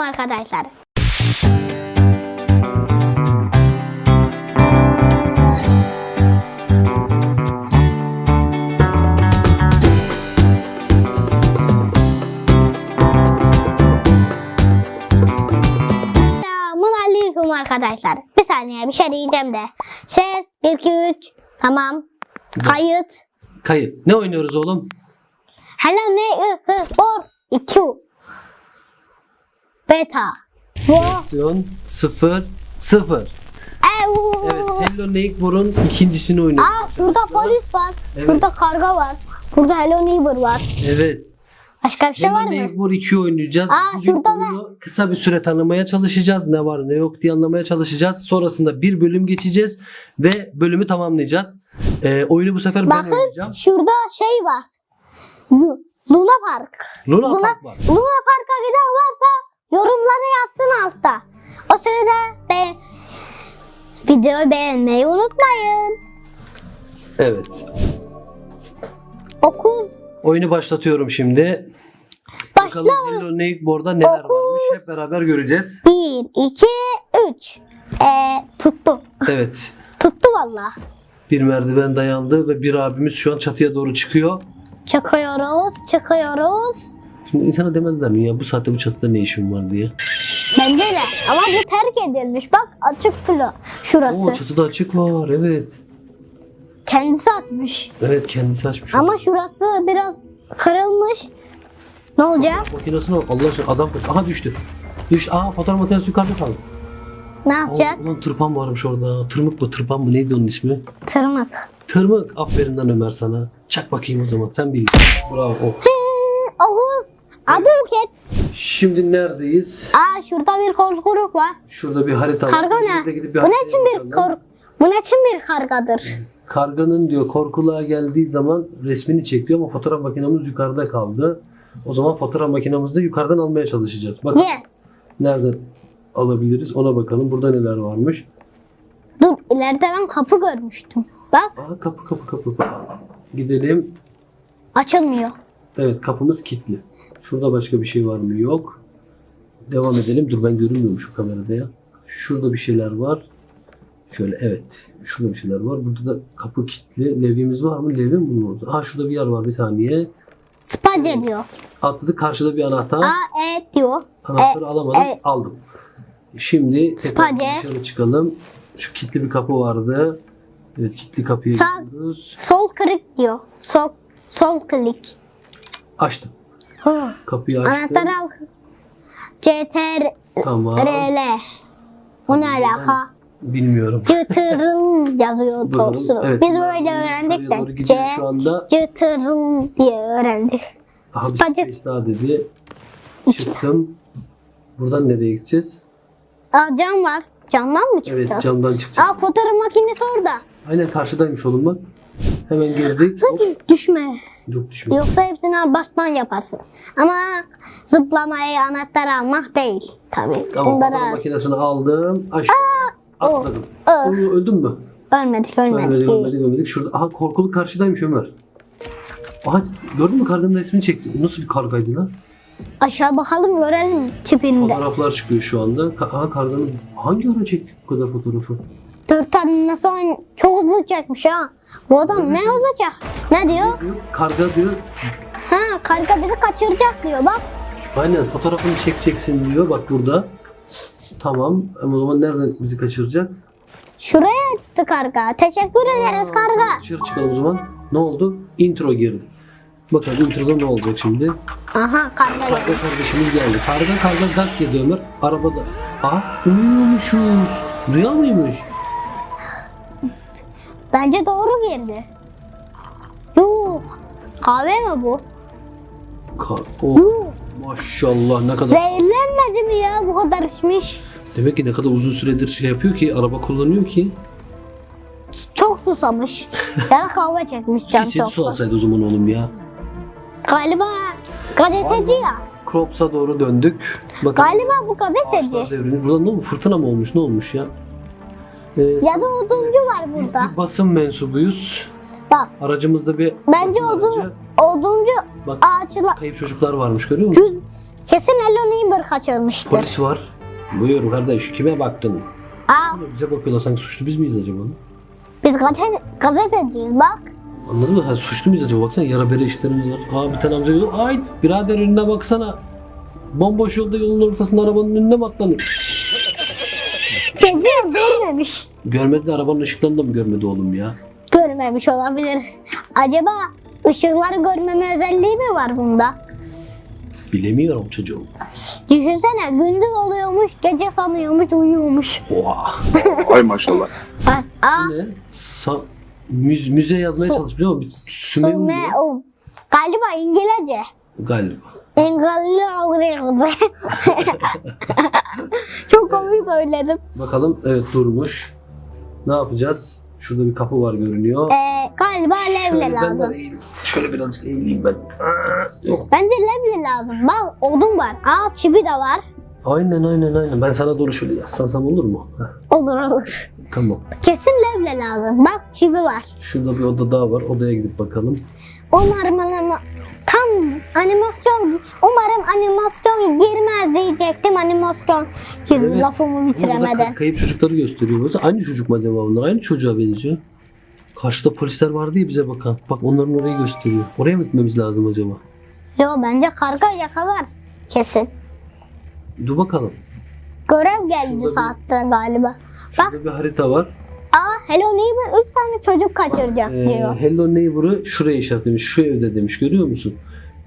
arkadaşlar. Arkadaşlar. Bir saniye bir şey diyeceğim de. Ses 1 2 3 tamam. Kayıt. Kayıt. Ne oynuyoruz oğlum? Hello ne ı for 2 beta. Versiyon 0 0. ev. Evet, Hello Neighbor'un ikincisini oynuyoruz. Aa şurada polis var. Evet. Şurada karga var. Burada Hello Neighbor var. Evet. Başka bir şey var Hello mı? Neighbor 2 oynayacağız. Aa, Bugün şurada oyunu kısa bir süre tanımaya çalışacağız. Ne var ne yok diye anlamaya çalışacağız. Sonrasında bir bölüm geçeceğiz ve bölümü tamamlayacağız. Ee, oyunu bu sefer ben Bakın oynayacağım. şurada şey var. Lu- Luna Park. Luna Luna, Park var. Luna Park'a giden varsa yorumlara yazsın altta. O sırada be videoyu beğenmeyi unutmayın. Evet. 9 Oyunu başlatıyorum şimdi. Bakalım başla. Hello Neighbor'da neler Dokuz. varmış hep beraber göreceğiz. 1 2 3. Ee, tuttu. Evet. Tuttu valla. Bir merdiven dayandı ve bir abimiz şu an çatıya doğru çıkıyor. Çıkıyoruz, çıkıyoruz. Şimdi insana demezler mi ya bu saatte bu çatıda ne işin var diye. Bence de. Ama bu terk edilmiş. Bak açık filo. Şurası. Oo çatıda açık var evet. Kendisi atmış. Evet kendisi açmış. Ama şurası biraz kırılmış. Ne olacak? Makinesine bak Allah aşkına adam aha düştü. Düştü. Aa fotoğraf makinesi yukarıda kaldı. Ne Aa, yapacak? ulan tırpan varmış orada. Tırmık mı tırpan mı neydi onun ismi? Tırmık. Tırmık. Aferin lan Ömer sana. Çak bakayım o zaman sen bil. Bravo. Oh. Oğuz. Adı Buket. Şimdi neredeyiz? Aa şurada bir korkuluk var. Şurada bir harita var. Karga de ne? gidip Bu ne haritaya için bir bakalım. kor... Bu ne için bir kargadır? Karganın diyor korkuluğa geldiği zaman resmini çekiyor ama fotoğraf makinemiz yukarıda kaldı. O zaman fotoğraf makinemizi yukarıdan almaya çalışacağız. Bakın Yes. nereden alabiliriz ona bakalım. Burada neler varmış. Dur ileride ben kapı görmüştüm. Bak Aa kapı kapı kapı. Gidelim. açılmıyor. Evet kapımız kilitli. Şurada başka bir şey var mı? Yok. Devam edelim. Dur ben görünmüyorum şu kamerada ya. Şurada bir şeyler var. Şöyle evet. Şurada bir şeyler var. Burada da kapı kilitli. Levimiz var mı? Levi mi orada? Ha şurada bir yer var bir saniye. Space diyor. Atladık karşıda bir anahtar. A E diyor. Anahtarı alamadım. e. Aldım. Şimdi tekrar dışarı çıkalım. Şu kilitli bir kapı vardı. Evet kilitli kapıyı Sağ- gidiyoruz. Sol klik diyor. Sol sol klik. Açtım. Kapıyı açtım. Anahtarı al. CTRL. Tamam. Bu ne alaka? Bilmiyorum. Cıtırın yazıyor doğrusu. Evet, Biz böyle öğrendik de. C şu anda. cıtırın diye öğrendik. Aha bir Space- space daha dedi. Çıktım. Buradan nereye gideceğiz? Aa cam var. Camdan mı çıkacağız? Evet camdan çıkacağız. Aa fotoğraf makinesi orada. Aynen karşıdaymış oğlum bak. Hemen girdik. Hop. Düşme. Yok düşme. Yoksa hepsini baştan yaparsın. Ama zıplamayı anahtar almak değil. Tabii. Tamam Bunları fotoğraf al. makinesini aldım. Aşağı atladım. Öf. Oo, öldün mü? Ölmedik ölmedik. Ölmedik ölmedik ölmedik. Şurada aha korkuluk karşıdaymış Ömer. Aha gördün mü karganın resmini çekti. Nasıl bir kargaydı lan? Aşağı bakalım görelim tipinde. Fotoğraflar çıkıyor şu anda. Aha karganın hangi ara çektik bu kadar fotoğrafı? Dört tane nasıl oyun çok hızlı çekmiş ha. Bu adam ne hızlı çek? Ne diyor? Diyor, karga diyor Ha karga bizi kaçıracak diyor bak. Aynen fotoğrafını çekeceksin diyor bak burada. Tamam ama o zaman nereden bizi kaçıracak? Şuraya açtı karga. Teşekkür ederiz karga. Dışarı çıkalım o zaman. Ne oldu? Intro girdi. Bakalım introda ne olacak şimdi? Aha karga geldi. Karga kardeşimiz geldi. Karga karga gak dedi Ömer. Arabada. Aa uyuyormuşuz. Rüya mıymış? Bence doğru girdi. Yuh. Kahve mi bu? Ka- oh, Yuh. maşallah ne kadar. Zehirlenmedi mi ya bu kadar içmiş? Demek ki ne kadar uzun süredir şey yapıyor ki araba kullanıyor ki. Çok susamış. ya kahve çekmiş can Gitseydi çok. su alsaydı o zaman oğlum ya. Galiba gazeteci ya. Crops'a doğru döndük. Bakalım. Galiba bu gazeteci. Ağaçlar devrilmiş. Burada ne olmuş? Fırtına mı olmuş? Ne olmuş ya? Ee, Ya da oduncu var biz burada. bir basın mensubuyuz. Bak Aracımızda bir Bence basın odun- aracı. oduncu Bak ağaçlar kayıp çocuklar varmış görüyor musun? Kesin Hello Neighbor kaçırmıştır. Polis var. Buyur kardeş kime baktın? Aa, Bize bakıyorlar sanki suçlu biz miyiz acaba? biz gazete, gazeteciyiz bak. Anladın mı? Ha, suçlu muyuz acaba? Baksana yara bere işlerimiz var. Aa bir tane amca diyor. Ay birader önüne baksana. Bomboş yolda yolun ortasında arabanın önüne mi atlanır? Gece görmemiş. Görmedi de arabanın ışıklarını da mı görmedi oğlum ya? Görmemiş olabilir. Acaba ışıkları görmeme özelliği mi var bunda? Bilemiyorum çocuğum. Düşünsene gündüz oluyormuş, gece sanıyormuş, uyuyormuş. Oha. Ay maşallah. Sen, aa, ne? Sa- müze, müze yazmaya çalışmış ama bir süme Sume um. Galiba İngilizce. Galiba. İngilizce. Çok komik söyledim. Bakalım evet durmuş. Ne yapacağız? Şurada bir kapı var görünüyor. Ee, galiba levle Şöyle ben lazım. Şöyle birazcık eğileyim ben. Aa, Yok. Bence levle lazım. Bak odun var. Aa çivi de var. Aynen aynen aynen. Ben sana doğru şöyle yaslansam olur mu? Heh, Olur olur. Tamam. Kesin levle lazım. Bak çivi var. Şurada bir oda daha var. Odaya gidip bakalım. Umarım anima tam animasyon umarım animasyon girmez diyecektim animasyon Evet. lafımı bitiremeden. kay- kayıp çocukları gösteriyor. Burada aynı çocuk mu acaba bunlar? Aynı çocuğa benziyor. Karşıda polisler vardı ya bize bakan. Bak onların orayı gösteriyor. Oraya mı gitmemiz lazım acaba? Yo bence karga yakalar kesin. Dur bakalım. Görev geldi Şurada bir- saatte Bak Şurada bir harita var. aa Hello Neighbor 3 tane çocuk kaçıracak Ee, diyor. Hello Neighbor'ı şuraya işaretlemiş. Şu evde demiş. Görüyor musun?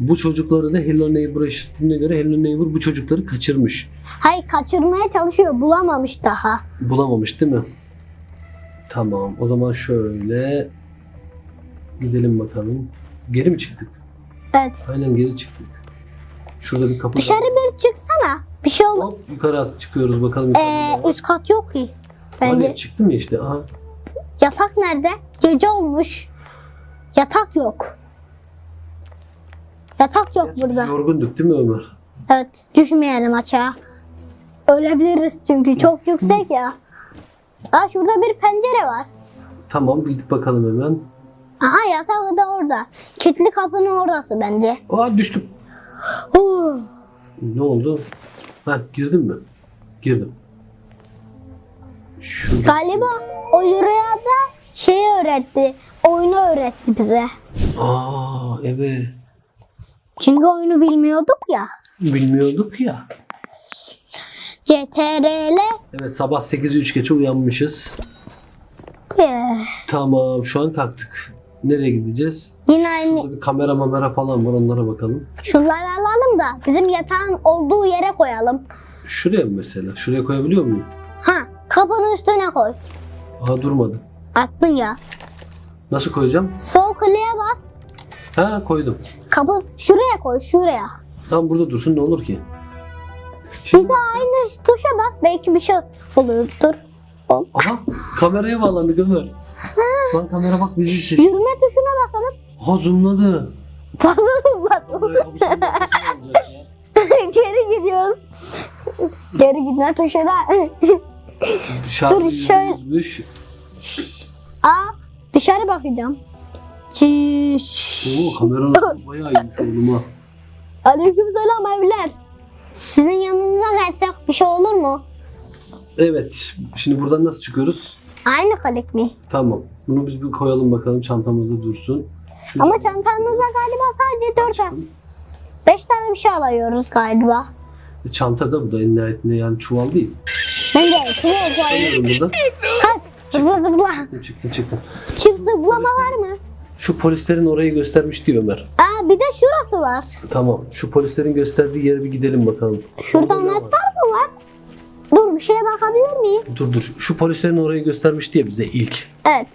Bu çocukları da Hello Neighbor'a işaretlediğine göre Hello Neighbor bu çocukları kaçırmış. Hayır kaçırmaya çalışıyor bulamamış daha. Bulamamış değil mi? Tamam. O zaman şöyle gidelim bakalım. Geri mi çıktık? Evet. Aynen geri çıktık. Şurada bir kapı Dışarı var. bir çıksana. Bir şey. Hop yukarı at- çıkıyoruz bakalım. Ee, üst kat yok ki. Bence ya, çıktım ya işte. Aha. yatak nerede? Gece olmuş. Yatak yok. Yatak yok Biz burada. Yorgunduk değil mi Ömer? Evet, düşmeyelim açığa. Ölebiliriz çünkü çok yüksek ya. Aa şurada bir pencere var. Tamam gidip bakalım hemen. Aha yatak da orada. Kilitli kapının orası bence. Aa düştüm. Ne oldu? Ha girdin mi? Girdim. Şurada. Galiba o rüyada şeyi öğretti. Oyunu öğretti bize. Aa evet. Çünkü oyunu bilmiyorduk ya. Bilmiyorduk ya. CTRL Evet sabah 8'i 3 geçe uyanmışız. eh, Tamam şu an kalktık. Nereye gideceğiz? yine aynı Burada bir kamera mamera falan var onlara bakalım. şunları alalım da bizim yatağın olduğu yere koyalım. Şuraya mı mesela? Şuraya koyabiliyor muyum? Ha kapının üstüne koy. Aha durmadı. Attın ya. Nasıl koyacağım? Sol kliğe bas. Ha koydum. Kapı şuraya koy şuraya. Tam burada dursun ne olur ki? Bir Şimdi, de aynı tuşa bas belki bir şey. Hop. aha kameraya bağlandık Ömer. Şu an kamera bak bizi çekiyor. Yürüme tuşuna basalım. Ha zoomladı. Fazla ya. Geri gidiyorum. Geri gitme tuşuna. Dur, yüzmüş. Aa dışarı bakacağım. Çiş. Oo kameranın bayağı iyiymiş oğlum ha. Aleyküm selam evler. Sizin yanınıza gelsek bir şey olur mu? Evet. Şimdi buradan nasıl çıkıyoruz? Aynı kalik mi? Tamam. Bunu biz bir koyalım bakalım çantamızda dursun. Şu Ama çantanıza galiba sadece 4 tane, 5 tane bir şey alıyoruz galiba. E, Çanta da bu da en nihayetinde yani çuval değil. Ben de. Alıyorum buradan. Kalk zıpla zıpla. Çıktım çıktım çıktım. Çık zıplama var mı? Şu polislerin orayı göstermiş diyor Ömer. Aa bir de şurası var. Tamam. Şu polislerin gösterdiği yere bir gidelim bakalım. Şurada Orada ne anahtar var? mı var? Dur bir şeye bakabilir miyim? Dur dur. Şu polislerin orayı göstermiş diye bize ilk. Evet.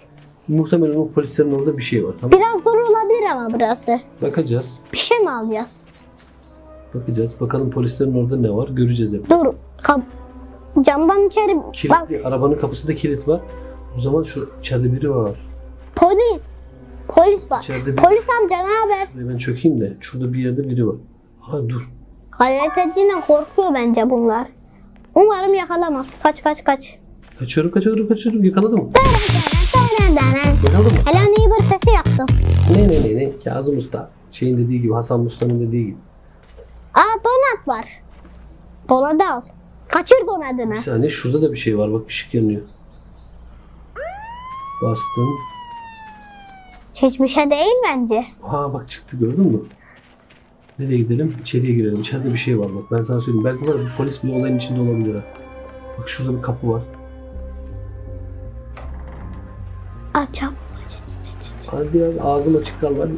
Muhtemelen o polislerin orada bir şey var. Tamam. Biraz zor olabilir ama burası. Bakacağız. Bir şey mi alacağız? Bakacağız. Bakalım polislerin orada ne var. Göreceğiz hep. Dur. Kap camdan içeri bak. Kilitli. Arabanın kapısında kilit var. O zaman şu içeride biri var. Polis. Polis var. İçeride bir... Polis amca ne haber? Şuraya Ben çökeyim de. Şurada bir yerde biri var. Ha dur. Gazetecine korkuyor bence bunlar. Umarım yakalamaz. Kaç kaç kaç. Kaçıyorum kaçıyorum kaçıyorum. Yakaladım mı? Yakaladım mı? Hello neighbor sesi yaptım. Ne ne ne ne. Kazım Usta. Şeyin dediği gibi Hasan Usta'nın dediği gibi. Aa donat var. Donadı al. Kaçır donadını. Bir saniye şurada da bir şey var bak ışık yanıyor. Bastım. Hiçbir şey değil bence. Ha bak çıktı gördün mü? Nereye gidelim? İçeriye girelim. İçeride bir şey var bak. Ben sana söyleyeyim. Belki var bir polis bir olayın içinde olabilir ha. Bak şurada bir kapı var. Aç çabuk. Aç, aç, aç, aç, aç. Hadi hadi ağzım açık kal hadi.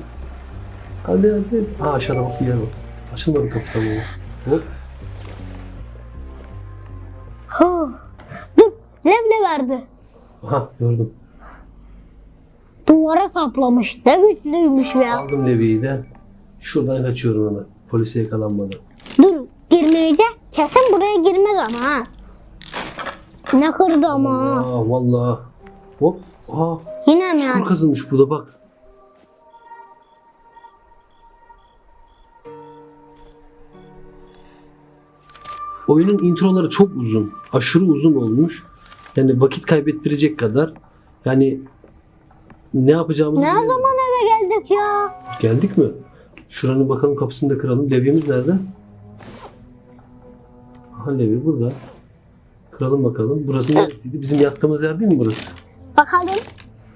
Hadi hadi. Ha aşağıda bak bir yer var. Açılmadı kapı tamam. Hop. Verdi. Aha gördüm. Duvara saplamış. Ne güçlüymüş ya. Aldım Levi'yi de. Şuradan kaçıyorum hemen. Polise yakalanmadan. Dur. Girmeyecek. Kesin buraya girmez ama ha. Ne kırdı ama. ha. Aa vallahi. Hop. Aa Yine mi çukur yani? kazılmış burada bak. Oyunun introları çok uzun. Aşırı uzun olmuş. Yani vakit kaybettirecek kadar. Yani ne yapacağımızı Ne bilmiyorum. zaman eve geldik ya? Geldik mi? Şuranın bakalım kapısını da kıralım. Levyemiz nerede? Aha levye burada. Kıralım bakalım. Burası neresiydi? Bizim yattığımız yer değil mi burası? Bakalım.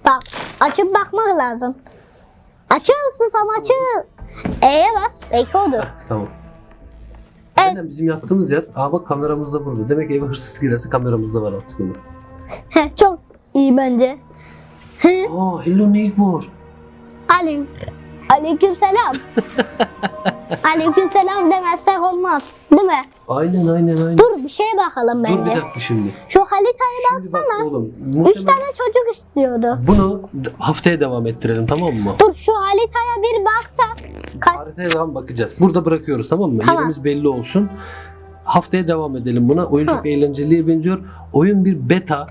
Bak. Açıp bakmak lazım. Açıl susam açıl. E'ye bas. Belki odur. Tamam. Aynen bizim yattığımız yer. Aa bak kameramız da burada. Demek eve hırsız girerse kameramız da var artık onu. Çok iyi bence. Aa hello neighbor. Aleyküm. Aleyküm selam. Aleyküm selam demezsek olmaz. Değil mi? Aynen aynen aynen. Dur bir şeye bakalım Dur bir bence. dakika şimdi. Şu haritaya Şimdi bak baksana. oğlum. Üç tane çocuk istiyordu. bunu haftaya devam ettirelim tamam mı? Dur şu haritaya bir baksa. Ka- Haritaya devam bakacağız. Burada bırakıyoruz tamam mı? Tamam. Yerimiz belli olsun. Haftaya devam edelim buna. Oyun çok eğlenceliye benziyor. Oyun bir beta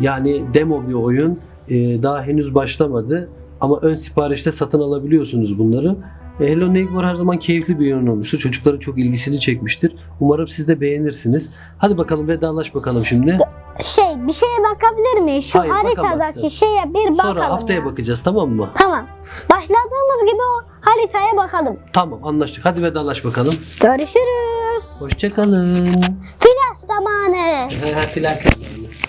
yani demo bir oyun. Ee, daha henüz başlamadı. Ama ön siparişte satın alabiliyorsunuz bunları. E, Hello Neighbor her zaman keyifli bir oyun olmuştur. Çocukların çok ilgisini çekmiştir. Umarım siz de beğenirsiniz. Hadi bakalım vedalaş bakalım şimdi. şey bir şeye bakabilir miyiz? Şu Hayır, bakamazsın. haritadaki şeye bir bakalım. Sonra haftaya ya. bakacağız tamam mı? Tamam. Başladığımız gibi o haritaya bakalım. Tamam anlaştık. Hadi vedalaş bakalım. Görüşürüz. Hoşçakalın. Flash zamanı. Flash